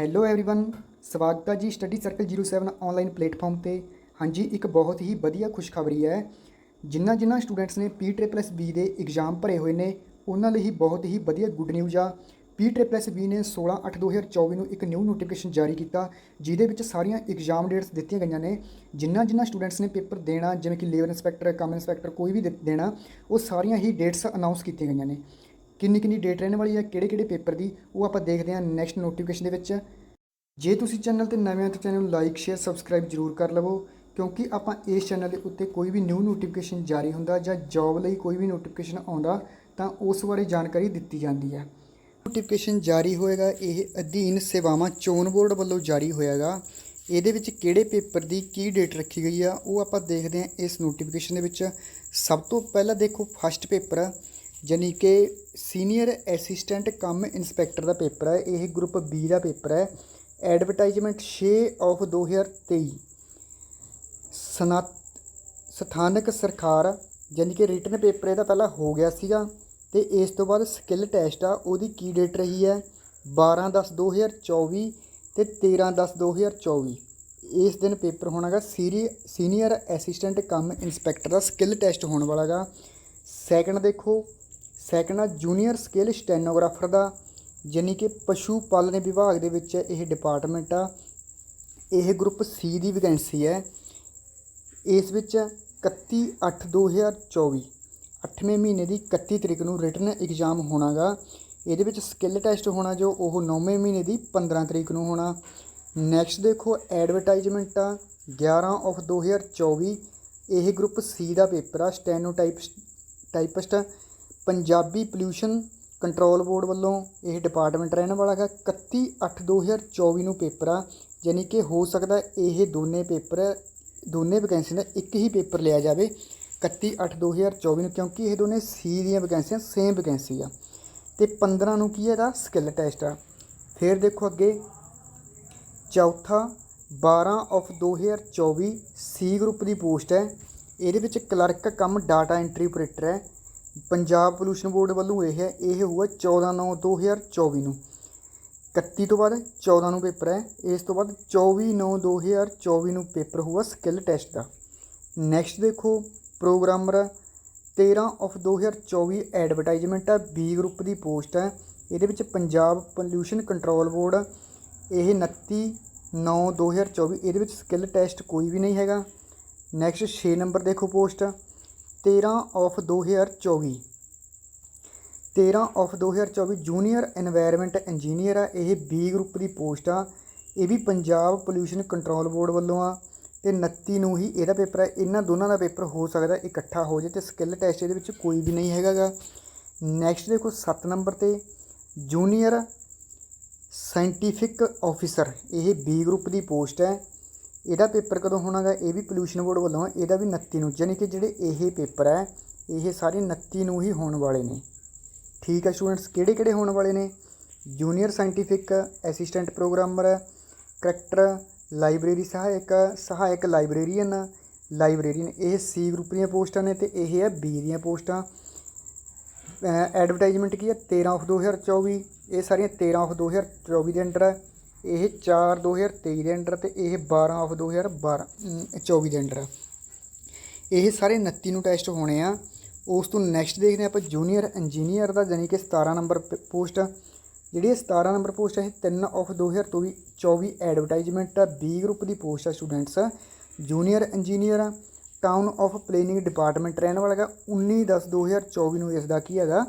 Hello everyone ਸਵਾਗਤ ਹੈ ਜੀ ਸਟੱਡੀ ਸਰਕਲ 07 ਆਨਲਾਈਨ ਪਲੇਟਫਾਰਮ ਤੇ ਹਾਂਜੀ ਇੱਕ ਬਹੁਤ ਹੀ ਵਧੀਆ ਖੁਸ਼ਖਬਰੀ ਹੈ ਜਿਨ੍ਹਾਂ ਜਿਨ੍ਹਾਂ ਸਟੂਡੈਂਟਸ ਨੇ ਪੀ ਟ੍ਰਿਪਲਸ ਬੀ ਦੇ ਐਗਜ਼ਾਮ ਭਰੇ ਹੋਏ ਨੇ ਉਹਨਾਂ ਲਈ ਬਹੁਤ ਹੀ ਵਧੀਆ ਗੁੱਡ ਨਿਊਜ਼ ਆ ਪੀ ਟ੍ਰਿਪਲਸ ਬੀ ਨੇ 16/8/2024 ਨੂੰ ਇੱਕ ਨਿਊ ਨੋਟੀਫਿਕੇਸ਼ਨ ਜਾਰੀ ਕੀਤਾ ਜਿਹਦੇ ਵਿੱਚ ਸਾਰੀਆਂ ਐਗਜ਼ਾਮ ਡੇਟਸ ਦਿੱਤੀਆਂ ਗਈਆਂ ਨੇ ਜਿਨ੍ਹਾਂ ਜਿਨ੍ਹਾਂ ਸਟੂਡੈਂਟਸ ਨੇ ਪੇਪਰ ਦੇਣਾ ਜਿਵੇਂ ਕਿ ਲੇਬਰ ਇੰਸਪੈਕਟਰ ਕੰਮ ਇੰਸਪੈਕਟਰ ਕੋਈ ਵੀ ਦੇ- ਦੇਣਾ ਉਹ ਸਾਰੀਆਂ ਹੀ ਡੇਟਸ ਅਨਾਉਂਸ ਕੀਤੀਆਂ ਗਈਆਂ ਨੇ ਕਿੰਨੀ ਕਿੰਨੀ ਡੇਟ ਰਹਿਣ ਵਾਲੀ ਹੈ ਕਿਹੜੇ ਕਿਹੜੇ ਪੇਪਰ ਦੀ, ਉਹ ਆਪਾਂ ਦੇਖਦੇ ਹਾਂ ਨੈਕਸਟ ਨੋਟੀਫਿਕੇਸ਼ਨ ਦੇ ਵਿੱਚ। ਜੇ ਤੁਸੀਂ ਚੈਨਲ ਤੇ ਨਵੇਂ ਹੋ ਤਾਂ ਚੈਨਲ ਨੂੰ ਲਾਈਕ ਸ਼ੇਅਰ ਸਬਸਕ੍ਰਾਈਬ ਜਰੂਰ ਕਰ ਲਵੋ, ਕਿਉਂਕਿ ਆਪਾਂ ਇਸ ਚੈਨਲ ਦੇ ਉੱਤੇ ਕੋਈ ਵੀ ਨਿਊ ਨੋਟੀਫਿਕੇਸ਼ਨ ਜਾਰੀ ਹੁੰਦਾ ਜਾਂ ਜੌਬ ਲਈ ਕੋਈ ਵੀ ਨੋਟੀਫਿਕੇਸ਼ਨ ਆਉਂਦਾ, ਤਾਂ ਉਸ ਬਾਰੇ ਜਾਣਕਾਰੀ ਦਿੱਤੀ ਜਾਂਦੀ ਹੈ ਨੋਟੀਫਿਕੇਸ਼ਨ ਜਾਰੀ ਹੋਏਗਾ, ਇਹ ਅਧੀਨ ਸੇਵਾਵਾਂ ਚੋਣ ਬੋਰਡ ਵੱਲੋਂ ਜਾਰੀ ਹੋਏਗਾ। ਇਹਦੇ ਵਿੱਚ ਕਿਹੜੇ ਪੇਪਰ ਦੀ ਕੀ ਡੇਟ ਰੱਖੀ ਗਈ ਆ, ਉਹ ਆਪਾਂ ਦੇਖਦੇ ਹਾਂ ਇਸ ਨੋਟੀਫਿਕੇਸ਼ਨ ਦੇ ਵਿੱਚ। ਸਭ ਤੋਂ ਪਹਿਲਾਂ ਦੇਖੋ ਫਸਟ ਪੇਪਰ ਯਾਨੀ ਕਿ ਸੀਨੀਅਰ ਅਸਿਸਟੈਂਟ ਕਮ ਇਨਸਪੈਕਟਰ ਦਾ ਪੇਪਰ ਹੈ, ਇਹ ਗਰੁੱਪ ਬੀ ਦਾ ਪੇਪਰ ਹੈ। ਐਡਵਰਟਾਈਜ਼ਮੈਂਟ 6 ਆਫ 2023 ਸਨਾ ਸਥਾਨਕ ਸਰਕਾਰ, ਯਾਨੀ ਕਿ ਰਿਟਨ ਪੇਪਰ ਇਹਦਾ ਪਹਿਲਾਂ ਹੋ ਗਿਆ ਸੀਗਾ ਤੇ ਇਸ ਤੋਂ ਬਾਅਦ ਸਕਿੱਲ ਟੈਸਟ ਆ, ਉਹਦੀ ਕੀ ਡੇਟ ਰਹੀ ਹੈ? 12 10 2024 ਤੇ 13 10 2024 ਇਸ ਦਿਨ ਪੇਪਰ ਹੋਣਾਗਾ ਸੀਰੀ, ਸੀਨੀਅਰ ਅਸਿਸਟੈਂਟ ਕਮ ਇਨਸਪੈਕਟਰ ਦਾ ਸਕਿੱਲ ਟੈਸਟ ਹੋਣ ਵਾਲਾਗਾ ਸੈਕੰਡ ਦੇਖੋ ਸੈਕੰਡ ਆ ਜੂਨੀਅਰ ਸਕਿੱਲ ਸਟੈਨੋਗ੍ਰਾਫਰ ਦਾ ਯਾਨੀ ਕਿ ਪਸ਼ੂ ਪਾਲਣ ਵਿਭਾਗ ਦੇ ਵਿੱਚ ਇਹ ਡਿਪਾਰਟਮੈਂਟ ਆ। ਇਹ ਗਰੁੱਪ ਸੀ ਦੀ ਵੈਕੈਂਸੀ ਹੈ। ਇਸ ਵਿੱਚ 31 8 2024 8ਵੇਂ ਮਹੀਨੇ ਦੀ 31 ਤਰੀਕ ਨੂੰ ਰਿਟਨ ਐਗਜ਼ਾਮ ਹੋਣਾਗਾ। ਇਹਦੇ ਵਿੱਚ ਸਕਿੱਲ ਟੈਸਟ ਹੋਣਾ ਜੋ ਉਹ 9ਵੇਂ ਮਹੀਨੇ ਦੀ 15 ਤਰੀਕ ਨੂੰ ਹੋਣਾ। ਨੈਕਸਟ ਦੇਖੋ ਐਡਵਰਟਾਈਜ਼ਮੈਂਟ ਆ 11 ਆਫ 2024 ਇਹ ਗਰੁੱਪ ਸੀ ਦਾ ਪੇਪਰ ਆ stenotype typist Punjabi pollution control board ਵੱਲੋਂ ਇਹ ਡਿਪਾਰਟਮੈਂਟ ਰਹਿਣ ਵਾਲਾ ਹੈ। 31 8 2024 ਨੂੰ ਪੇਪਰ ਆ ਯਾਨੀ ਕਿ ਹੋ ਸਕਦਾ ਇਹ ਦੋਨੇ ਪੇਪਰ ਦੋਨੇ ਵੈਕੈਂਸੀ ਦਾ ਇੱਕ ਹੀ ਪੇਪਰ ਲਿਆ ਜਾਵੇ 31 8 2024 ਨੂੰ, ਕਿਉਂਕਿ ਇਹ ਦੋਨੇ ਸੀ ਦੀਆਂ ਵੈਕੈਂਸੀਆਂ ਸੇਮ ਵੈਕੈਂਸੀ ਆ। ਤੇ 15 ਨੂੰ ਕੀ ਹੈ ਇਹਦਾ ਸਕਿੱਲ ਟੈਸਟ ਆ। ਫਿਰ ਦੇਖੋ ਅੱਗੇ। ਚੌਥਾ 12 ਆਫ 2024 ਸੀ ਗਰੁੱਪ ਦੀ ਪੋਸਟ ਹੈ। ਇਹਦੇ ਵਿੱਚ clerk cum data entry operator ਹੈ। ਪੰਜਾਬ ਪੋਲੂਸ਼ਨ ਬੋਰਡ ਵੱਲੋਂ ਇਹ ਹੈ, ਇਹ ਹੋਊਗਾ 14 9 2024 ਨੂੰ। 31 ਤੋਂ ਬਾਅਦ 14 ਨੂੰ ਪੇਪਰ ਹੈ, ਇਸ ਤੋਂ ਬਾਅਦ 24 9 2024 ਨੂੰ ਪੇਪਰ ਹੋਊਗਾ ਸਕਿੱਲ ਟੈਸਟ ਦਾ। ਨੈਕਸਟ ਦੇਖੋ ਪ੍ਰੋਗਰਾਮਰ 13 ਆਫ 2024 ਐਡਵਰਟਾਈਜ਼ਮੈਂਟ ਆ ਬੀ ਗਰੁੱਪ ਦੀ ਪੋਸਟ ਹੈ। ਇਹਦੇ ਵਿੱਚ ਪੰਜਾਬ ਪੋਲੂਸ਼ਨ ਕੰਟਰੋਲ ਬੋਰਡ ਇਹ 29 9 2024 ਇਹਦੇ ਵਿੱਚ ਸਕਿੱਲ ਟੈਸਟ ਕੋਈ ਵੀ ਨਹੀਂ ਹੈਗਾ। ਨੈਕਸਟ 6 ਨੰਬਰ ਦੇਖੋ post 13 of 2024 13 of 2024 junior environment engineer ਆ, ਇਹ ਬੀ ਗਰੁੱਪ ਦੀ ਪੋਸਟ ਆ। ਇਹ ਵੀ ਪੰਜਾਬ ਪੋਲੂਸ਼ਨ ਕੰਟਰੋਲ ਬੋਰਡ ਵੱਲੋਂ ਆ। ਤੇ 29 ਨੂੰ ਹੀ ਇਹਦਾ ਪੇਪਰ ਹੈ ਇਹਨਾਂ ਦੋਨਾਂ ਦਾ ਪੇਪਰ ਹੋ ਸਕਦਾ ਇਕੱਠਾ ਹੋ ਜੇ ਤੇ ਸਕਿੱਲ ਟੈਸਟ ਇਹਦੇ ਵਿੱਚ ਕੋਈ ਵੀ ਨਹੀਂ ਹੈਗਾਗਾ। ਨੈਕਸਟ ਦੇਖੋ 7 ਨੰਬਰ ਤੇ, ਜੂਨੀਅਰ ਸਾਇੰਟੀਫਿਕ ਆਫੀਸਰ ਇਹ ਬੀ ਗਰੁੱਪ ਦੀ ਪੋਸਟ ਹੈ। ਇਹਦਾ ਪੇਪਰ ਕਦੋਂ ਹੋਣਾਗਾ? ਇਹ ਵੀ ਪੋਲੂਸ਼ਨ ਬੋਰਡ ਵੱਲੋਂ ਹੈ ਇਹਦਾ ਵੀ 29 ਨੂੰ ਯਾਨੀ ਕਿ ਜਿਹੜੇ ਇਹ ਪੇਪਰ ਹੈ ਇਹ ਸਾਰੇ 29 ਨੂੰ ਹੀ ਹੋਣ ਵਾਲੇ ਨੇ। ਠੀਕ ਹੈ ਸਟੂਡੈਂਟਸ ਕਿਹੜੇ ਕਿਹੜੇ ਹੋਣ ਵਾਲੇ ਨੇ? Junior scientific assistant programmer character library ਸਹਾਇਕ ਸਹਾਇਕ ਲਾਇਬ੍ਰੇਰੀਅਨ ਲਾਇਬ੍ਰੇਰੀਅਨ ਇਹ ਸੀ ਗਰੁੱਪ ਦੀਆਂ ਪੋਸਟਾਂ ਨੇ ਤੇ ਇਹ ਹੈ ਬੀ ਦੀਆਂ ਪੋਸਟਾਂ। ਐਡਵਰਟਾਈਜ਼ਮੈਂਟ ਕੀ ਹੈ 13 ਆਫ 2024 ਇਹ ਸਾਰੀਆਂ 13 ਆਫ 2024 ਦੇ ਅੰਡਰ ਹੈ ਇਹ 4 2023 ਦੇ ਅੰਡਰ ਤੇ ਇਹ 12 ਆਫ 2012 ਅਮ, 24 ਦੇ ਅੰਡਰ ਇਹ ਸਾਰੇ 29 ਨੂੰ ਟੈਸਟ ਹੋਣੇ ਆ। ਉਸ ਤੋਂ ਨੈਕਸਟ ਦੇਖਦੇ ਹਾਂ ਆਪਾਂ ਜੂਨੀਅਰ ਇੰਜੀਨੀਅਰ ਦਾ ਯਾਨੀ ਕਿ 17 ਨੰਬਰ ਪੋਸਟ ਜਿਹੜੀ ਇਹ 17 ਨੰਬਰ ਪੋਸਟ ਹੈ ਇਹ 3 ਆਫ 2024 24 ਐਡਵਰਟਾਈਜ਼ਮੈਂਟ ਆ ਬੀ ਗਰੁੱਪ ਦੀ ਪੋਸਟ ਆ students junior engineer town of planning department ਰਹਿਣ ਵਾਲਾ ਹੈਗਾ। 19 10 2024 ਨੂੰ ਇਸ ਦਾ ਕੀ ਹੈਗਾ?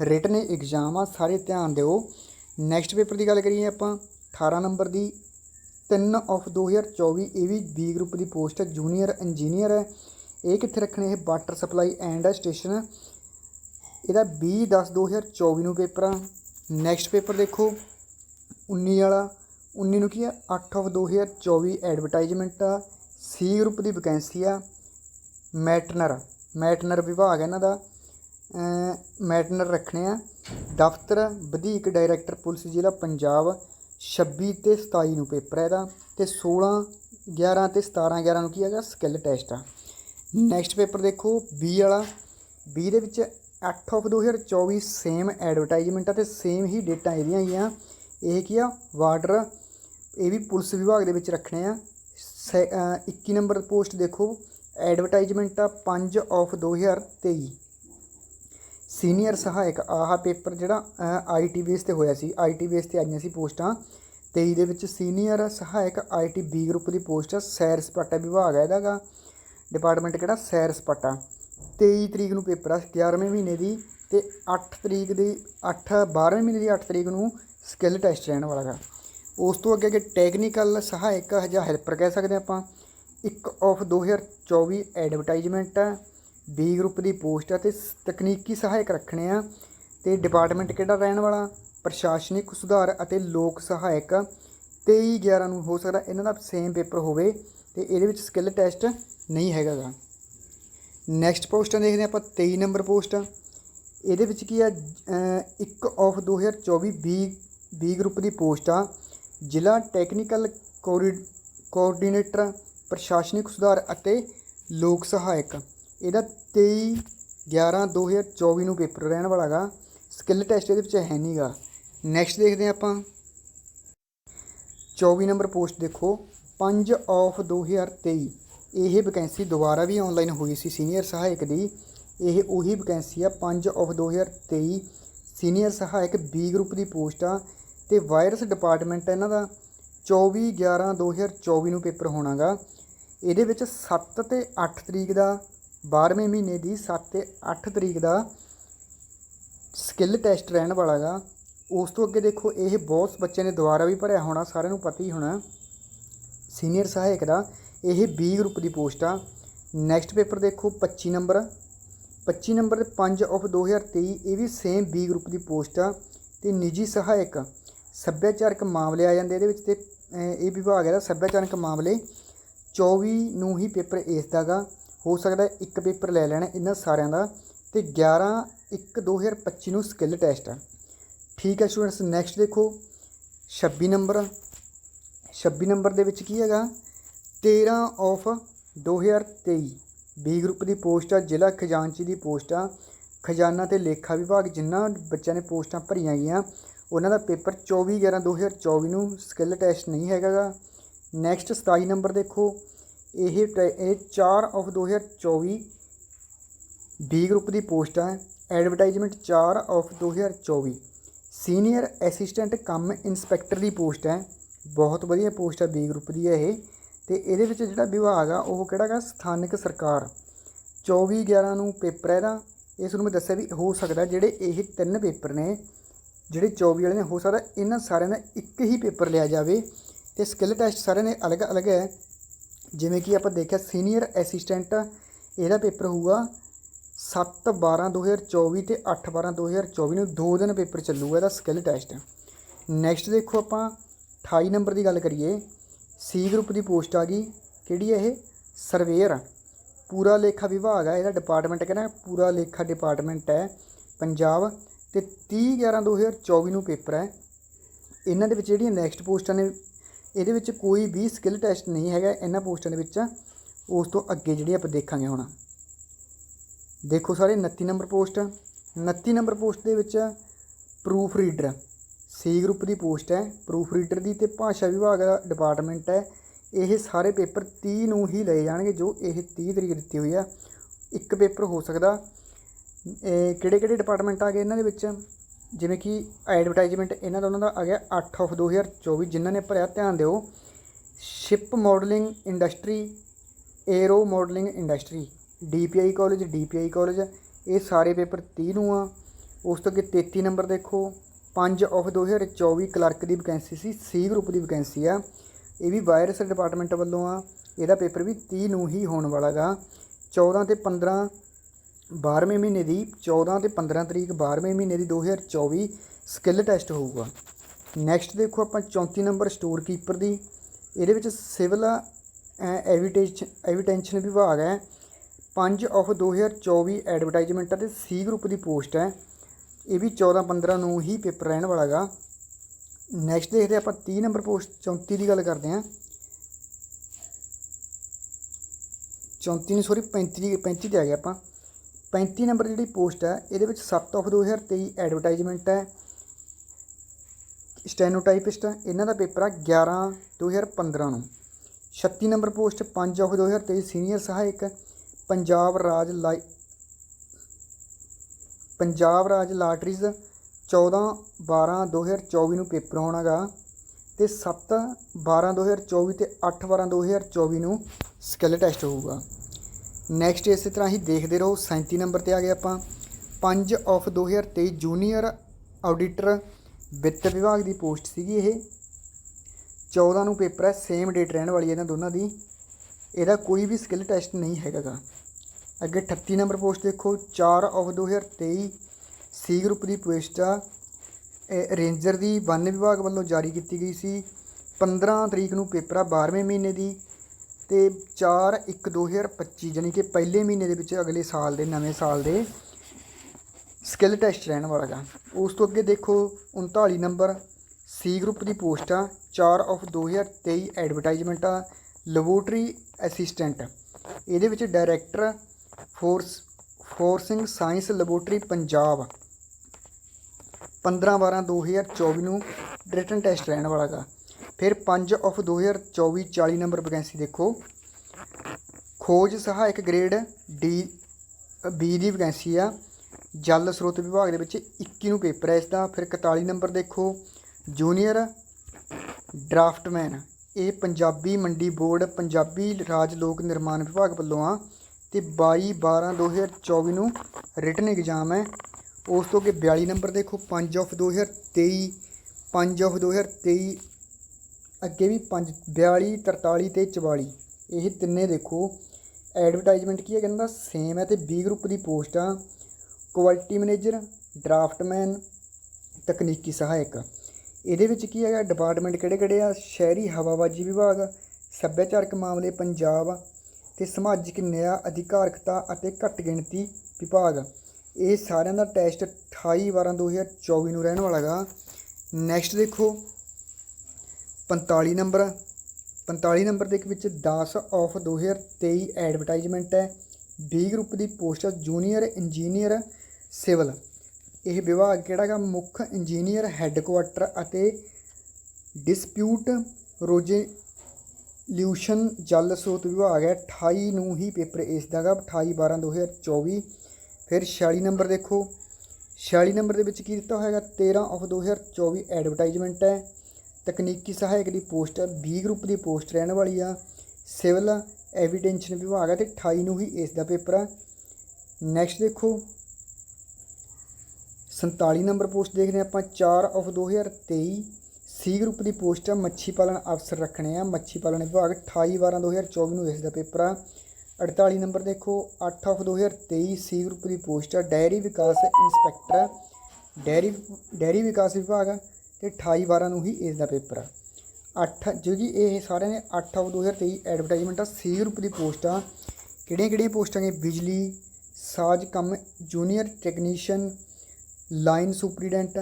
ਰਿਟਨ ਐਗਜ਼ਾਮ ਆ ਸਾਰੇ ਧਿਆਨ ਦਿਓ। ਨੈਕਸਟ ਪੇਪਰ ਦੀ ਗੱਲ ਕਰੀਏ ਆਪਾਂ। 18 ਨੰਬਰ ਦੀ 3 ਆਫ 2024 ਇਹ ਵੀ ਬੀ ਗਰੁੱਪ ਦੀ ਪੋਸਟ ਹੈ ਜੂਨੀਅਰ ਇੰਜੀਨੀਅਰ ਹੈ। ਇਹ ਕਿੱਥੇ ਰੱਖਣੇ? ਇਹ ਵਾਟਰ ਸਪਲਾਈ ਐਂਡ ਸਟੇਸ਼ਨ ਇਹਦਾ 20 10 2024 ਨੂੰ ਪੇਪਰ ਆ। ਨੈਕਸਟ ਪੇਪਰ ਦੇਖੋ। 19 ਵਾਲਾ। 19 ਨੂੰ ਕੀ ਆ 8 ਆਫ 2024 ਐਡਵਰਟਾਈਜ਼ਮੈਂਟ ਆ। ਸੀ ਗਰੁੱਪ ਦੀ ਵੈਕੈਂਸੀ ਆ। ਮੈਟਨਰ ਮੈਟਨਰ ਵਿਭਾਗ ਹੈ ਇਹਨਾਂ ਦਾ। ਮੈਟਨਰ ਰੱਖਣੇ ਆ। ਦਫ਼ਤਰ, ਵਧੀਕ ਡਾਇਰੈਕਟਰ ਪੁਲਿਸ ਜ਼ਿਲ੍ਹਾ ਪੰਜਾਬ। 26 ਤੇ 27 ਨੂੰ ਪੇਪਰ ਹੈ ਇਹਦਾ ਤੇ 16 11 ਤੇ 17 11 ਨੂੰ ਕੀ ਹੈਗਾ? ਸਕਿੱਲ ਟੈਸਟ ਆ। ਨੈਕਸਟ ਪੇਪਰ ਦੇਖੋ ਬੀ ਵਾਲਾ। ਬੀ ਦੇ ਵਿੱਚ 8 ਆਫ 2024 ਸੇਮ ਐਡਵਰਟਾਈਜ਼ਮੈਂਟ ਆ ਤੇ ਸੇਮ ਹੀ ਡੇਟਾਂ ਇਹਦੀਆਂ ਹੀ ਆ ਇਹ ਕੀ ਆ? ਵਾਟਰ ਇਹ ਵੀ ਪੁਲਿਸ ਵਿਭਾਗ ਦੇ ਵਿੱਚ ਰੱਖਣੇ ਆ। ਸੈ- ਅ, 21 ਨੰਬਰ ਪੋਸਟ ਦੇਖੋ। ਐਡਵਰਟਾਈਜ਼ਮੈਂਟ ਆ 5 ਆਫ 2023 ਸੀਨੀਅਰ ਸਹਾਇਕ, ਆਹ ਪੇਪਰ ਜਿਹੜਾ ਆਈਟੀ ਬੇਸ ਤੇ ਹੋਇਆ ਸੀ। ਆਈਟੀ ਬੇਸ ਤੇ ਆਈਆਂ ਸੀ ਪੋਸਟਾਂ। 23 ਦੇ ਵਿੱਚ ਸੀਨੀਅਰ ਸਹਾਇਕ ਆਈਟੀ ਬੀ ਗਰੁੱਪ ਦੀ ਪੋਸਟ ਆ, ਸੈਰ ਸਪਾਟਾ ਵਿਭਾਗ ਹੈ ਇਹਦਾਗਾ। ਡਿਪਾਰਟਮੈਂਟ ਕਿਹੜਾ? ਸੈਰ ਸਪਾਟਾ। 23 ਤਰੀਕ ਨੂੰ ਪੇਪਰ ਆ 11ਵੇਂ ਮਹੀਨੇ ਦੀ ਤੇ 8 ਤਰੀਕ ਦੀ 8 12ਵੇਂ ਮਹੀਨੇ ਦੀ 8 ਤਰੀਕ ਨੂੰ ਸਕਿੱਲ ਟੈਸਟ ਰਹਿਣ ਵਾਲਾ ਗਾ ਉਸ ਤੋਂ ਅੱਗੇ ਅੱਗੇ ਟੈਕਨੀਕਲ ਸਹਾਇਕ ਜਾਂ ਹੈਲਪਰ ਕਹਿ ਸਕਦੇ ਆਪਾਂ। 1 ਆਫ 2024 ਐਡਵਰਟਾਈਜ਼ਮੈਂਟ ਹੈ ਬੀ ਗਰੁੱਪ ਦੀ ਪੋਸਟ ਹੈ ਤੇ ਤਕਨੀਕੀ ਸਹਾਇਕ ਰੱਖਣੇ ਆ ਤੇ ਡਿਪਾਰਟਮੈਂਟ ਕਿਹੜਾ ਰਹਿਣ ਵਾਲਾ? ਪ੍ਰਸ਼ਾਸਨਿਕ ਸੁਧਾਰ ਅਤੇ ਲੋਕ ਸਹਾਇਕ। 23 11 ਨੂੰ ਹੋ ਸਕਦਾ ਇਹਨਾਂ ਦਾ ਸੇਮ ਪੇਪਰ ਹੋਵੇ ਤੇ ਇਹਦੇ ਵਿੱਚ ਸਕਿੱਲ ਟੈਸਟ ਨਹੀਂ ਹੈਗਾ ਗਾ। ਨੈਕਸਟ ਪੋਸਟਾਂ ਦੇਖਦੇ ਹਾਂ ਆਪਾਂ 23 ਨੰਬਰ ਪੋਸਟ ਇਹਦੇ ਵਿੱਚ ਕੀ ਆ? 1 ਆਫ 2024 ਬੀ ਬੀ ਗਰੁੱਪ ਦੀ ਪੋਸਟ ਆ। ਜ਼ਿਲ੍ਹਾ ਟੈਕਨੀਕਲ ਕੋਰੀ- ਕੋਆਰਡੀਨੇਟਰ ਪ੍ਰਸ਼ਾਸਨਿਕ ਸੁਧਾਰ ਅਤੇ ਲੋਕ ਸਹਾਇਕ। ਇਹਦਾ 23 11 2024 ਨੂੰ ਪੇਪਰ ਰਹਿਣ ਵਾਲਾ ਗਾ। ਸਕਿੱਲ ਟੈਸਟ ਇਹਦੇ ਵਿੱਚ ਹੈ ਨਹੀਂਗਾ ਨੈਕਸਟ ਦੇਖਦੇ ਹਾਂ ਆਪਾਂ। 24 ਨੰਬਰ ਪੋਸਟ ਦੇਖੋ। 5 ਆਫ 2023 ਇਹ ਵੈਕੈਂਸੀ ਦੁਬਾਰਾ ਵੀ ਆਨਲਾਈਨ ਹੋਈ ਸੀ ਸੀਨੀਅਰ ਸਹਾਇਕ ਦੀ। ਇਹ ਉਹੀ ਵੈਕੈਂਸੀ ਆ। 5 ਆਫ 2023 ਸੀਨੀਅਰ ਸਹਾਇਕ ਬੀ ਗਰੁੱਪ ਦੀ ਪੋਸਟ ਆ। ਤੇ ਵਾਇਰਸ ਡਿਪਾਰਟਮੈਂਟ ਇਹਨਾਂ ਦਾ। 24 11 2024 ਨੂੰ ਪੇਪਰ ਹੋਣਾਗਾ ਇਹਦੇ ਵਿੱਚ 7 ਤੇ 8 ਤਰੀਕ ਦਾ 12ਵੇਂ ਮਹੀਨੇ ਦੀ 7 ਤੇ 8 ਤਰੀਕ ਦਾ ਸਕਿੱਲ ਟੈਸਟ ਰਹਿਣ ਵਾਲਾ ਗਾ ਉਸ ਤੋਂ ਅੱਗੇ ਦੇਖੋ, ਇਹ ਬਹੁਤ ਬੱਚਿਆਂ ਨੇ ਦੁਬਾਰਾ ਵੀ ਭਰਿਆ ਹੋਣਾ, ਸਾਰਿਆਂ ਨੂੰ ਪਤਾ ਹੀ ਹੋਣਾ। ਸੀਨੀਅਰ ਸਹਾਇਕ ਦਾ, ਇਹ ਬੀ ਗਰੁੱਪ ਦੀ ਪੋਸਟ ਆ। ਨੈਕਸਟ ਪੇਪਰ ਦੇਖੋ 25 ਨੰਬਰ। 25 ਨੰਬਰ 5 ਆਫ 2023 ਇਹ ਵੀ ਸੇਮ ਬੀ ਗਰੁੱਪ ਦੀ ਪੋਸਟ ਆ। ਤੇ ਨਿੱਜੀ ਸਹਾਇਕ, ਸੱਭਿਆਚਾਰਕ ਮਾਮਲੇ ਆ ਜਾਂਦੇ, ਇਹਦੇ ਵਿੱਚ ਤੇ ਇਹ ਵਿਭਾਗ ਹੈ ਦਾ ਸੱਭਿਆਚਾਰਕ ਮਾਮਲੇ। 24 ਨੂੰ ਹੀ ਪੇਪਰ ਇਸ ਦਾਗਾ। ਹੋ ਸਕਦਾ ਇੱਕ ਪੇਪਰ ਲੈ ਲੈਣਾ ਇਹਨਾਂ ਸਾਰਿਆਂ ਦਾ ਤੇ 11 1 2025 ਨੂੰ ਸਕਿੱਲ ਟੈਸਟ ਆ। ਠੀਕ ਹੈ ਸਟੂਡੈਂਟਸ ਨੈਕਸਟ ਦੇਖੋ। 26 ਨੰਬਰ। 26 ਨੰਬਰ ਦੇ ਵਿੱਚ ਕੀ ਹੈਗਾ? 13 ਆਫ 2023 ਬੀ ਗਰੁੱਪ ਦੀ ਪੋਸਟ ਆ, ਜ਼ਿਲ੍ਹਾ ਖਜ਼ਾਨਚੀ ਦੀ ਪੋਸਟ ਆ। ਖਜ਼ਾਨਾ ਤੇ ਲੇਖਾ ਵਿਭਾਗ ਜਿਨ੍ਹਾਂ ਬੱਚਿਆਂ ਨੇ ਪੋਸਟਾਂ ਭਰੀਆਂ ਗਈਆਂ, ਉਹਨਾਂ ਦਾ ਪੇਪਰ 24 11 2024 ਨੂੰ ਸਕਿੱਲ ਟੈਸਟ ਨਹੀਂ ਹੈਗਾ ਗਾ ਨੈਕਸਟ 27 ਨੰਬਰ ਦੇਖੋ। ਇਹ ਟੈ- ਇਹ 4 ਆਫ 2024 ਬੀ ਗਰੁੱਪ ਦੀ ਪੋਸਟ ਹੈ advertisement 4 of 2024 senior assistant cum inspector the post ਹੈ ਬਹੁਤ ਵਧੀਆ ਪੋਸਟ ਹੈ ਬੀ ਗਰੁੱਪ ਦੀ ਹੈ ਇਹ। ਤੇ ਇਹਦੇ ਵਿੱਚ ਜਿਹੜਾ ਵਿਭਾਗ ਆ, ਉਹ ਕਿਹੜਾ ਗਾ? ਸਥਾਨਕ ਸਰਕਾਰ। 24 11 ਨੂੰ ਪੇਪਰ ਹੈ ਇਹਦਾ। ਇਸ ਨੂੰ ਮੈਂ ਦੱਸਿਆ ਵੀ ਹੋ ਸਕਦਾ ਜਿਹੜੇ ਇਹ ਤਿੰਨ ਪੇਪਰ ਨੇ, ਜਿਹੜੇ 24 ਵਾਲੇ ਨੇ, ਹੋ ਸਕਦਾ ਇਹਨਾਂ ਸਾਰਿਆਂ ਦਾ ਇੱਕ ਹੀ ਪੇਪਰ ਲਿਆ ਜਾਵੇ। ਤੇ ਸਕਿੱਲ ਟੈਸਟ ਸਾਰਿਆਂ ਦੇ ਅਲੱਗ-ਅਲੱਗ ਹੈ। ਜਿਵੇਂ ਕਿ ਆਪਾਂ ਦੇਖਿਆ ਸੀਨੀਅਰ ਅਸਿਸਟੈਂਟ, ਇਹਦਾ ਪੇਪਰ ਹੋਊਗਾ 7 12 2024 ਤੇ 8 12 2024 ਨੂੰ ਦੋ ਦਿਨ ਪੇਪਰ ਚੱਲੂਗਾ ਇਹਦਾ ਸਕਿੱਲ ਟੈਸਟ ਨੈਕਸਟ ਦੇਖੋ ਆਪਾਂ 28 ਨੰਬਰ ਦੀ ਗੱਲ ਕਰੀਏ ਸੀ ਗਰੁੱਪ ਦੀ ਪੋਸਟ ਆ ਗਈ, ਕਿਹੜੀ ਹੈ ਇਹ? ਸਰਵੇਅਰ ਪੂਰਾ ਲੇਖਾ ਵਿਭਾਗ ਹੈ ਇਹਦਾ ਡਿਪਾਰਟਮੈਂਟ ਕਹਿੰਦਾ ਪੂਰਾ ਲੇਖਾ ਡਿਪਾਰਟਮੈਂਟ ਹੈ ਪੰਜਾਬ ਤੇ 30 11 2024 ਨੂੰ ਪੇਪਰ ਹੈ। ਇਹਨਾਂ ਦੇ ਵਿੱਚ ਜਿਹੜੀਆਂ ਨੈਕਸਟ ਪੋਸਟਾਂ ਨੇ ਇਹਦੇ ਵਿੱਚ ਕੋਈ ਵੀ ਸਕਿੱਲ ਟੈਸਟ ਨਹੀਂ ਹੈਗਾ ਇਹਨਾਂ ਪੋਸਟਾਂ ਦੇ ਵਿੱਚ। ਉਸ ਤੋਂ ਅੱਗੇ ਜਿਹੜੀ ਆਪਾਂ ਦੇਖਾਂਗੇ ਹੁਣ। ਦੇਖੋ ਸਾਰੇ 29 ਨੰਬਰ ਪੋਸਟ। 29 ਨੰਬਰ ਪੋਸਟ ਦੇ ਵਿੱਚ ਪ੍ਰੂਫ ਰੀਡਰ ਸੀ ਗਰੁੱਪ ਦੀ ਪੋਸਟ ਹੈ। ਪ੍ਰੂਫ ਰੀਡਰ ਦੀ ਤੇ ਭਾਸ਼ਾ ਵਿਭਾਗ ਦਾ ਡਿਪਾਰਟਮੈਂਟ ਹੈ। ਇਹ ਸਾਰੇ ਪੇਪਰ 30 ਨੂੰ ਹੀ ਲਏ ਜਾਣਗੇ, ਜੋ ਇਹ 30 ਤਰੀਕ ਦਿੱਤੀ ਹੋਈ ਆ। ਇੱਕ ਪੇਪਰ ਹੋ ਸਕਦਾ। ਕਿਹੜੇ ਕਿਹੜੇ ਡਿਪਾਰਟਮੈਂਟ ਆ ਗਏ ਇਹਨਾਂ ਦੇ ਵਿੱਚ? ਜਿਵੇਂ ਕਿ ਐਡਵਰਟਾਈਜ਼ਮੈਂਟ ਇਹਨਾਂ ਦਾ, ਉਹਨਾਂ ਦਾ ਆ ਗਿਆ 8 ਆਫ 2024 ਜਿਨ੍ਹਾਂ ਨੇ ਭਰਿਆ, ਧਿਆਨ ਦਿਓ ship modelling industry aero modelling industry DPI college DPI college ਇਹ ਸਾਰੇ ਪੇਪਰ 30 ਨੂੰ ਆ। ਉਸ ਤੋਂ ਅੱਗੇ 33 ਨੰਬਰ ਦੇਖੋ 5 ਆਫ 2024 ਕਲਰਕ ਦੀ ਵੈਕੈਂਸੀ ਸੀ ਸੀ ਗਰੁੱਪ ਦੀ ਵੈਕੈਂਸੀ ਆ। ਇਹ ਵੀ ਵਾਇਰਸ ਡਿਪਾਰਟਮੈਂਟ ਵੱਲੋਂ ਆ। ਇਹਦਾ ਪੇਪਰ ਵੀ 30 ਨੂੰ ਹੀ ਹੋਣ ਵਾਲਾ ਗਾ। 14 ਤੇ 15 12ਵੇਂ ਮਹੀਨੇ ਦੀ 14 ਤੇ 15 ਤਰੀਕ 12ਵੇਂ ਮਹੀਨੇ ਦੀ 2024 ਸਕਿੱਲ ਟੈਸਟ ਹੋਊਗਾ। ਨੈਕਸਟ ਦੇਖੋ ਆਪਾਂ 34 ਨੰਬਰ ਸਟੋਰ ਕੀਪਰ ਦੀ। ਇਹਦੇ ਵਿੱਚ ਸਿਵਲ ਐਵੀਟੇਸ਼ਨ ਐਵੀਟੈਂਸ਼ਨ ਵਿਭਾਗ ਹੈ। 5 ਆਫ 2024 ਐਡਵਰਟਾਈਜ਼ਮੈਂਟ ਅਤੇ ਸੀ ਗਰੁੱਪ ਦੀ ਪੋਸਟ ਹੈ। ਇਹ ਵੀ 14 15 ਨੂੰ ਹੀ ਪੇਪਰ ਰਹਿਣ ਵਾਲਾ ਗਾ ਨੈਕਸਟ ਦੇਖਦੇ ਆਪਾਂ 30 ਨੰਬਰ ਪੋਸਟ 34 ਦੀ ਗੱਲ ਕਰਦੇ ਹਾਂ। 34 ਨਹੀਂ ਸੌਰੀ 35 ਦੀ 35 ਤੇ ਆ ਗਿਆ ਆਪਾਂ। 35 ਨੰਬਰ ਜਿਹੜੀ ਪੋਸਟ ਹੈ, ਇਹਦੇ ਵਿੱਚ 7 ਆਫ 2023 ਐਡਵਰਟਾਈਜ਼ਮੈਂਟ ਹੈ, ਸਟੈਨੋਟਾਈਪਿਸਟ ਇਹਨਾਂ ਦਾ ਪੇਪਰ ਆ 11 2015 ਨੂੰ। 36 ਨੰਬਰ ਪੋਸਟ 5 ਆਫ 2023 ਸੀਨੀਅਰ ਸਹਾਇਕ, ਪੰਜਾਬ ਰਾਜ ਲਾਈ, ਪੰਜਾਬ ਰਾਜ ਲਾਟਰੀਜ਼ 14 12 2024 ਨੂੰ ਪੇਪਰ ਹੋਣਾਗਾ ਤੇ 7 12 2024 ਤੇ 8 12 2024 ਨੂੰ ਸਕਿੱਲ ਟੈਸਟ ਹੋਊਗਾ। ਨੈਕਸਟ ਇਸੇ ਤਰ੍ਹਾਂ ਹੀ ਦੇਖਦੇ ਰਹੋ 37 ਨੰਬਰ ਤੇ ਆ ਗਏ ਆਪਾਂ। 5 ਆਫ 2023 ਜੂਨੀਅਰ ਆਡੀਟਰ ਵਿੱਤ ਵਿਭਾਗ ਦੀ ਪੋਸਟ ਸੀਗੀ ਇਹ। 14 ਨੂੰ ਪੇਪਰ ਹੈ ਸੇਮ ਡੇਟ ਰਹਿਣ ਵਾਲੀ ਹੈ ਇਹਨਾਂ ਦੋਨਾਂ ਦੀ। ਇਹਦਾ ਕੋਈ ਵੀ ਸਕਿੱਲ ਟੈਸਟ ਨਹੀਂ ਹੈਗਾਗਾ। ਅੱਗੇ 38 ਨੰਬਰ ਪੋਸਟ ਦੇਖੋ 4 ਆਫ 2023 ਸੀ ਗਰੁੱਪ ਦੀ ਪੋਸਟ ਆ। ਰੇਂਜਰ ਦੀ ਵਨ ਵਿਭਾਗ ਵੱਲੋਂ ਜਾਰੀ ਕੀਤੀ ਗਈ ਸੀ। 15 ਤਰੀਕ ਨੂੰ ਪੇਪਰ ਆ 12ਵੇਂ ਮਹੀਨੇ ਦੀ। ਤੇ 4 1 2025 ਜਾਨੀ ਕਿ ਪਹਿਲੇ ਮਹੀਨੇ ਦੇ ਵਿੱਚ ਅਗਲੇ ਸਾਲ ਦੇ, ਨਵੇਂ ਸਾਲ ਦੇ ਸਕਿੱਲ ਟੈਸਟ ਰਹਿਣ ਵਾਲਾ ਗਾ। ਉਸ ਤੋਂ ਅੱਗੇ ਦੇਖੋ 39 ਨੰਬਰ ਸੀ ਗਰੁੱਪ ਦੀ ਪੋਸਟ ਆ 4 ਆਫ 2023 ਐਡਵਰਟਾਈਜ਼ਮੈਂਟ ਆ ਲੈਬੋਰਟਰੀ ਅਸਿਸਟੈਂਟ ਇਹਦੇ ਵਿੱਚ director force forensic science laboratory Punjab. 15 12 2024 ਨੂੰ ਰਿਟਨ ਟੈਸਟ ਰਹਿਣ ਵਾਲਾ ਗਾ। ਫਿਰ 5 ਆਫ 2024 40 ਨੰਬਰ ਵੈਕੈਂਸੀ ਦੇਖੋ। ਖੋਜ ਸਹਾਇਕ ਗ੍ਰੇਡ ਡੀ, ਬੀ ਦੀ ਵੈਕੈਂਸੀ ਆ। ਜਲ ਸਰੋਤ ਵਿਭਾਗ ਦੇ ਵਿੱਚ 21 ਨੂੰ ਪੇਪਰ ਹੈ ਇਸ ਦਾ। ਫਿਰ 41 ਨੰਬਰ ਦੇਖੋ। ਜੂਨੀਅਰ ਡਰਾਫਟਮੈਨ, ਇਹ ਪੰਜਾਬੀ ਮੰਡੀ ਬੋਰਡ, ਪੰਜਾਬੀ ਰਾਜ ਲੋਕ ਨਿਰਮਾਣ ਵਿਭਾਗ ਵੱਲੋਂ ਆ। ਤੇ 22 12 2024 ਨੂੰ ਰਿਟਨ ਐਗਜ਼ਾਮ ਹੈ। ਉਸ ਤੋਂ ਅੱਗੇ 42 ਨੰਬਰ ਦੇਖੋ। 5 ਆਫ 2023 5 ਆਫ 2023 ਅੱਗੇ ਵੀ 5 42 43 ਤੇ 44 ਇਹ ਤਿੰਨੇ ਦੇਖੋ। ਐਡਵਰਟਾਈਜ਼ਮੈਂਟ ਕੀ ਹੈ ਕਹਿੰਦਾ? ਸੇਮ ਹੈ ਤੇ ਬੀ ਗਰੁੱਪ ਦੀ ਪੋਸਟ ਆ। ਕੁਆਲਿਟੀ ਮੈਨੇਜਰ, ਡਰਾਫਟਮੈਨ, ਤਕਨੀਕੀ ਸਹਾਇਕ। ਇਹਦੇ ਵਿੱਚ ਕੀ ਹੈਗਾ? ਡਿਪਾਰਟਮੈਂਟ ਕਿਹੜੇ ਕਿਹੜੇ ਆ? ਸ਼ਹਿਰੀ ਹਵਾਬਾਜ਼ੀ ਵਿਭਾਗ, ਸੱਭਿਆਚਾਰਕ ਮਾਮਲੇ, ਪੰਜਾਬ ਤੇ ਸਮਾਜਿਕ ਨਿਆਂ, ਅਧਿਕਾਰਕਤਾ ਅਤੇ ਘੱਟ ਗਿਣਤੀ ਵਿਭਾਗ। ਇਹ ਸਾਰਿਆਂ ਦਾ ਟੈਸਟ 28 12 2024 ਨੂੰ ਰਹਿਣ ਵਾਲਾ ਹੈਗਾ। ਨੈਕਸਟ ਦੇਖੋ। 45 ਨੰਬਰ। 45 ਨੰਬਰ ਦੇ ਵਿੱਚ 10 ਆਫ 2023 ਐਡਵਰਟਾਈਜ਼ਮੈਂਟ ਹੈ। ਬੀ ਗਰੁੱਪ ਦੀ ਪੋਸਟ ਜੂਨੀਅਰ ਇੰਜੀਨੀਅਰ ਸਿਵਲ। ਇਹ ਵਿਭਾਗ ਕਿਹੜਾ ਗਾ? ਮੁੱਖ ਇੰਜੀਨੀਅਰ ਹੈੱਡਕੁਆਟਰ ਅਤੇ ਡਿਸਪਿਊਟ ਰੋਜੇ ਲਿਊਸ਼ਨ ਜਲ ਸਰੋਤ ਵਿਭਾਗ ਹੈ। 28 ਨੂੰ ਹੀ ਪੇਪਰ ਇਸ ਦਾ ਗਾ 28 12 2024 ਫਿਰ 46 ਨੰਬਰ ਦੇਖੋ। 46 ਨੰਬਰ ਦੇ ਵਿੱਚ ਕੀ ਦਿੱਤਾ ਹੋਏਗਾ 13 ਆਫ 2024 ਐਡਵਰਟਾਈਜ਼ਮੈਂਟ ਹੈ। ਤਕਨੀਕੀ ਸਹਾਇਕ ਦੀ ਪੋਸਟ ਬੀ ਗਰੁੱਪ ਦੀ ਪੋਸਟ ਰਹਿਣ ਵਾਲੀ ਆ, ਸਿਵਲ ਐਵੀਡੈਂਸ਼ਨ ਵਿਭਾਗ ਆ ਤੇ 28 ਨੂੰ ਹੀ ਇਸ ਦਾ ਪੇਪਰ ਆ। ਨੈਕਸਟ ਦੇਖੋ 47 ਨੰਬਰ ਪੋਸਟ ਦੇਖਦੇ ਹਾਂ ਆਪਾਂ 4 ਆਫ 2023 ਸੀ ਗਰੁੱਪ ਦੀ ਪੋਸਟ ਆ, ਮੱਛੀ ਪਾਲਣ ਅਫਸਰ ਰੱਖਣੇ ਆ, ਮੱਛੀ ਪਾਲਣ ਵਿਭਾਗ 28 12 2024 ਨੂੰ ਇਸ ਦਾ ਪੇਪਰ ਆ। 48 ਨੰਬਰ ਦੇਖੋ 8 ਆਫ 2023 ਸੀ ਗਰੁੱਪ ਦੀ ਪੋਸਟ ਆ ਡੈਰੀ ਵਿਕਾਸ ਇੰਸਪੈਕਟਰ ਡੈਰੀ ਡੈਰੀ ਵਿਕਾਸ ਵਿਭਾਗ ਤੇ 28 12 ਨੂੰ ਹੀ ਇਸ ਦਾ ਪੇਪਰ ਆ। 8 ਜਿਹੜੀ ਇਹ ਸਾਰਿਆਂ ਨੇ 8 ਆਫ 2023 ਐਡਵਰਟਾਈਜ਼ਮੈਂਟ ਆ ਸੀ ਗਰੁੱਪ ਦੀ ਪੋਸਟ ਆ। ਕਿਹੜੀਆਂ ਕਿਹੜੀਆਂ ਪੋਸਟਾਂ ਨੇ? ਬਿਜਲੀ, ਸਾਜ਼ ਕੰਮ ਜੂਨੀਅਰ ਟੈਕਨੀਸ਼ੀਅਨ ਲਾਈਨ ਸੁਪਰੀਡੈਂਟ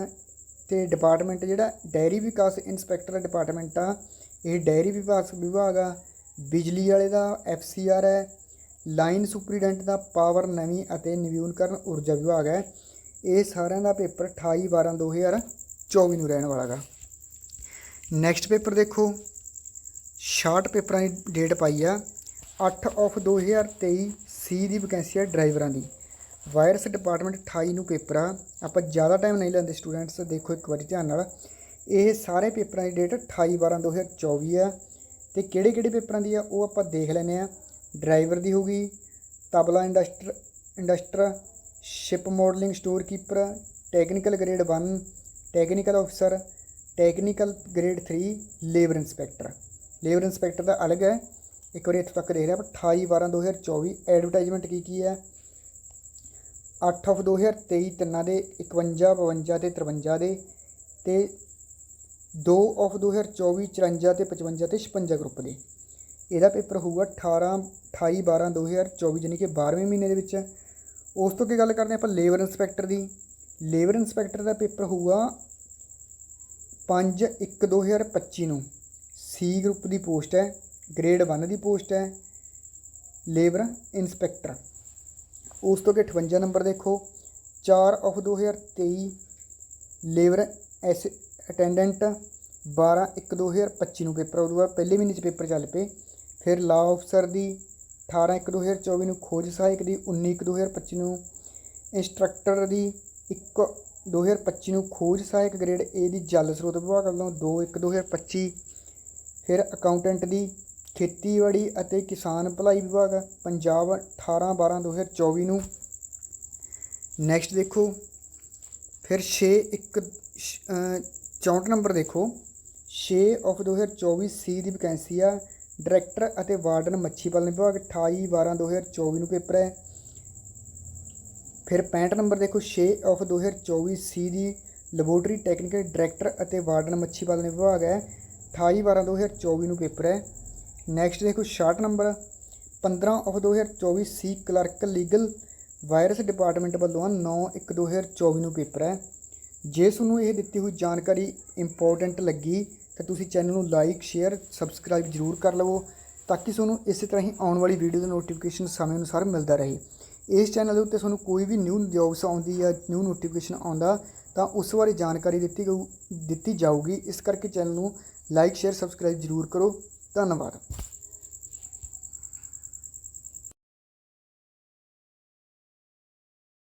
ਤੇ ਡਿਪਾਰਟਮੈਂਟ ਜਿਹੜਾ ਡੈਰੀ ਵਿਕਾਸ ਇੰਸਪੈਕਟਰ ਡਿਪਾਰਟਮੈਂਟ ਆ, ਇਹ ਡੈਰੀ ਵਿਕਾਸ ਵਿਭਾਗ ਆ। ਬਿਜਲੀ ਵਾਲੇ ਦਾ ਐਫਸੀਆਰ ਹੈ ਲਾਈਨ ਸੁਪਰੀਡੈਂਟ ਦਾ ਪਾਵਰ ਨਵੀਂ ਅਤੇ ਨਵੀਨਕਰਨ ਊਰਜਾ ਵਿਭਾਗ ਹੈ। ਇਹ ਸਾਰਿਆਂ ਦਾ ਪੇਪਰ 28 12 2024 ਨੂੰ ਰਹਿਣ ਵਾਲਾ ਗਾ। ਨੈਕਸਟ ਪੇਪਰ ਦੇਖੋ। ਸ਼ਾਰਟ ਪੇਪਰਾਂ ਦੀ ਡੇਟ ਪਾਈ ਆ। 8 ਆਫ 2023 ਸੀ ਦੀ ਵੈਕੈਂਸੀ ਹੈ ਡਰਾਈਵਰਾਂ ਦੀ। ਵਾਇਰਸ ਡਿਪਾਰਟਮੈਂਟ 28 ਨੂੰ ਪੇਪਰ ਆ। ਆਪਾਂ ਜ਼ਿਆਦਾ ਟਾਈਮ ਨਹੀਂ ਲੈਂਦੇ ਸਟੂਡੈਂਟਸ ਦੇਖੋ ਇੱਕ ਵਾਰੀ ਧਿਆਨ ਨਾਲ। ਇਹ ਸਾਰੇ ਪੇਪਰਾਂ ਦੀ ਡੇਟ 28 12 2024 ਆ। ਤੇ ਕਿਹੜੇ ਕਿਹੜੇ ਪੇਪਰਾਂ ਦੀ ਆ, ਉਹ ਆਪਾਂ ਦੇਖ ਲੈਨੇ ਆ। ਡਰਾਈਵਰ ਦੀ ਹੋਗੀ tabla industry industry ship modelling store keeper technical grade 1 technical ਅਫਸਰ technical grade 3 labour inspector labour inspector ਦਾ ਅਲੱਗ ਹੈ। ਇੱਕ ਵਾਰੀ ਇੱਥੇ ਤੱਕ ਦੇਖ ਲਿਆ ਆਪਾਂ 28 12 2024 ਐਡਵਰਟਾਈਜ਼ਮੈਂਟ ਕੀ ਕੀ ਹੈ? 8 ਆਫ 2023 ਤਿੰਨਾਂ ਦੇ 51 52 ਤੇ 53 ਦੇ ਤੇ 2 ਆਫ 2024 54 ਤੇ 55 ਤੇ 56 ਗਰੁੱਪ ਦੇ। ਇਹਦਾ ਪੇਪਰ ਹੋਊਗਾ 18 28 12 2024 ਜਾਨੀ ਕਿ 12ਵੇਂ ਮਹੀਨੇ ਦੇ ਵਿੱਚ। ਉਸ ਤੋਂ ਕੀ ਗੱਲ ਕਰਦੇ ਆਪਾਂ ਲੇਬਰ ਇੰਸਪੈਕਟਰ ਦੀ। ਲੇਬਰ ਇੰਸਪੈਕਟਰ ਦਾ ਪੇਪਰ ਹੋਊਗਾ 5 1 2025 ਨੂੰ। ਸੀ ਗਰੁੱਪ ਦੀ ਪੋਸਟ ਹੈ, ਗ੍ਰੇਡ 1 ਦੀ ਪੋਸਟ ਹੈ, ਲੇਬਰ ਇੰਸਪੈਕਟਰ। ਉਸ ਤੋਂ ਅੱਗੇ 58 ਨੰਬਰ ਦੇਖੋ 4 ਆਫ 2023 ਲੇਬਰ ਐਸ ਅਟੈਂਡੈਂਟ 12 1 2025 ਨੂੰ ਪੇਪਰ ਉਦੋਂ ਬਾਅਦ ਪਹਿਲੇ ਮਹੀਨੇ 'ਚ ਪੇਪਰ ਚੱਲ ਪਏ। ਫਿਰ ਲਾ ਅਫਸਰ ਦੀ 18 1 2024 ਨੂੰ, ਖੋਜ ਸਹਾਇਕ ਦੀ 19 1 2025 ਨੂੰ, ਇੰਸਟ੍ਰਕਟਰ ਦੀ 1 2025 ਨੂੰ ਖੋਜ ਸਹਾਇਕ ਗ੍ਰੇਡ ਏ ਦੀ ਜਲ ਸਰੋਤ ਵਿਭਾਗ ਵੱਲੋਂ 2 1 2025 ਫਿਰ ਅਕਾਊਂਟੈਂਟ ਦੀ ਖੇਤੀਬਾੜੀ ਅਤੇ ਕਿਸਾਨ ਭਲਾਈ ਵਿਭਾਗ ਪੰਜਾਬ 18 12 2024 ਨੂੰ। ਨੈਕਸਟ ਦੇਖੋ। ਫਿਰ 6 1 64 ਨੰਬਰ ਦੇਖੋ। 6 ਆਫ 2024 ਸੀ ਦੀ ਵੈਕੈਂਸੀ ਆ। ਡਾਇਰੈਕਟਰ ਅਤੇ ਵਾਰਡਨ ਮੱਛੀ ਪਾਲਣ ਵਿਭਾਗ 28 12 2024 ਨੂੰ ਪੇਪਰ ਹੈ। ਫਿਰ 65 ਨੰਬਰ ਦੇਖੋ 6 ਆਫ 2024 ਸੀ ਦੀ ਲੈਬੋਰਟਰੀ ਟੈਕਨੀਕਲ ਡਾਇਰੈਕਟਰ ਅਤੇ ਵਾਰਡਨ ਮੱਛੀ ਪਾਲਣ ਵਿਭਾਗ ਹੈ। 28 12 2024 ਨੂੰ ਪੇਪਰ ਹੈ। ਨੈਕਸਟ ਦੇਖੋ 66 number 15 of 2024 C clerk legal virus department ਵੱਲੋਂ ਆ 9 1 2024 ਨੂੰ ਪੇਪਰ ਹੈ। ਜੇ ਤੁਹਾਨੂੰ ਇਹ ਦਿੱਤੀ ਹੋਈ ਜਾਣਕਾਰੀ ਇੰਪੋਰਟੈਂਟ ਲੱਗੀ, ਤਾਂ ਤੁਸੀਂ ਚੈਨਲ ਨੂੰ ਲਾਈਕ ਸ਼ੇਅਰ ਸਬਸਕ੍ਰਾਈਬ ਜ਼ਰੂਰ ਕਰ ਲਵੋ, ਤਾਂ ਕਿ ਤੁਹਾਨੂੰ ਇਸੇ ਤਰ੍ਹਾਂ ਹੀ ਆਉਣ ਵਾਲੀ ਵੀਡੀਓ ਦਾ ਨੋਟੀਫਿਕੇਸ਼ਨ ਸਮੇਂ ਅਨੁਸਾਰ ਮਿਲਦਾ ਰਹੇ। ਇਸ ਚੈਨਲ ਦੇ ਉੱਤੇ ਤੁਹਾਨੂੰ ਕੋਈ ਵੀ ਨਿਊ ਜੌਬਸ ਆਉਂਦੀ ਹੈ ਨਿਊ ਨੋਟੀਫਿਕੇਸ਼ਨ ਆਉਂਦਾ ਤਾਂ ਉਸ ਬਾਰੇ ਜਾਣਕਾਰੀ ਦਿੱਤੀ ਗਊ, ਦਿੱਤੀ ਜਾਊਗੀ। ਇਸ ਕਰਕੇ ਚੈਨਲ ਨੂੰ ਲਾਈਕ ਸ਼ੇਅਰ ਸਬਸਕ੍ਰਾਈਬ ਜ਼ਰੂਰ ਕਰੋ। ਧੰਨਵਾਦ।